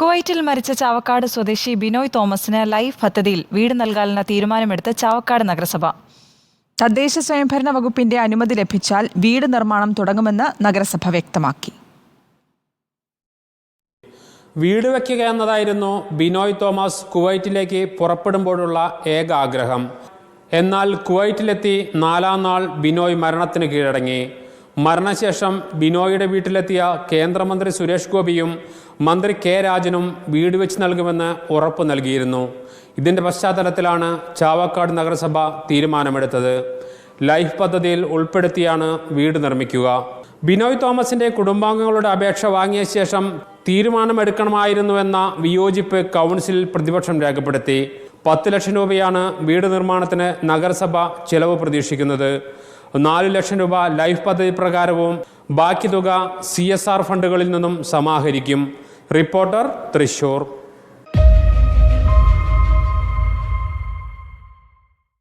കുവൈറ്റിൽ മരിച്ച ചാവക്കാട് സ്വദേശി ബിനോയ് തോമസിന് ലൈഫ് പദ്ധതിയിൽ വീട് നൽകാനുള്ള തീരുമാനമെടുത്ത് ചാവക്കാട് നഗരസഭ. തദ്ദേശ സ്വയംഭരണ വകുപ്പിന്റെ അനുമതി ലഭിച്ചാൽ വീട് നിർമ്മാണം തുടങ്ങുമെന്ന് നഗരസഭ വ്യക്തമാക്കി. വീട് വയ്ക്കുക എന്നതായിരുന്നു ബിനോയ് തോമസ് കുവൈറ്റിലേക്ക് പുറപ്പെടുമ്പോഴുള്ള ഏക ആഗ്രഹം. എന്നാൽ കുവൈറ്റിലെത്തി നാലാം നാൾ ബിനോയ് മരണത്തിന് കീഴടങ്ങി. മരണശേഷം ബിനോയുടെ വീട്ടിലെത്തിയ കേന്ദ്രമന്ത്രി സുരേഷ് ഗോപിയും മന്ത്രി കെ രാജനും വീട് വെച്ച് നൽകുമെന്ന് ഉറപ്പ് നൽകിയിരുന്നു. ഇതിന്റെ പശ്ചാത്തലത്തിലാണ് ചാവക്കാട് നഗരസഭ തീരുമാനമെടുത്തത്. ലൈഫ് പദ്ധതിയിൽ ഉൾപ്പെടുത്തിയാണ് വീട് നിർമ്മിക്കുക. ബിനോയ് തോമസിന്റെ കുടുംബാംഗങ്ങളുടെ അപേക്ഷ വാങ്ങിയ ശേഷം തീരുമാനമെടുക്കണമായിരുന്നുവെന്ന വിയോജിപ്പ് കൗൺസിലിൽ പ്രതിപക്ഷം രേഖപ്പെടുത്തി. പത്ത് ലക്ഷം രൂപയാണ് വീട് നിർമ്മാണത്തിന് നഗരസഭ ചെലവ് പ്രതീക്ഷിക്കുന്നത്. നാല് ലക്ഷം രൂപ ലൈഫ് പദ്ധതി പ്രകാരവും ബാക്കി തുക സി ഫണ്ടുകളിൽ നിന്നും സമാഹരിക്കും. റിപ്പോർട്ടർ തൃശൂർ.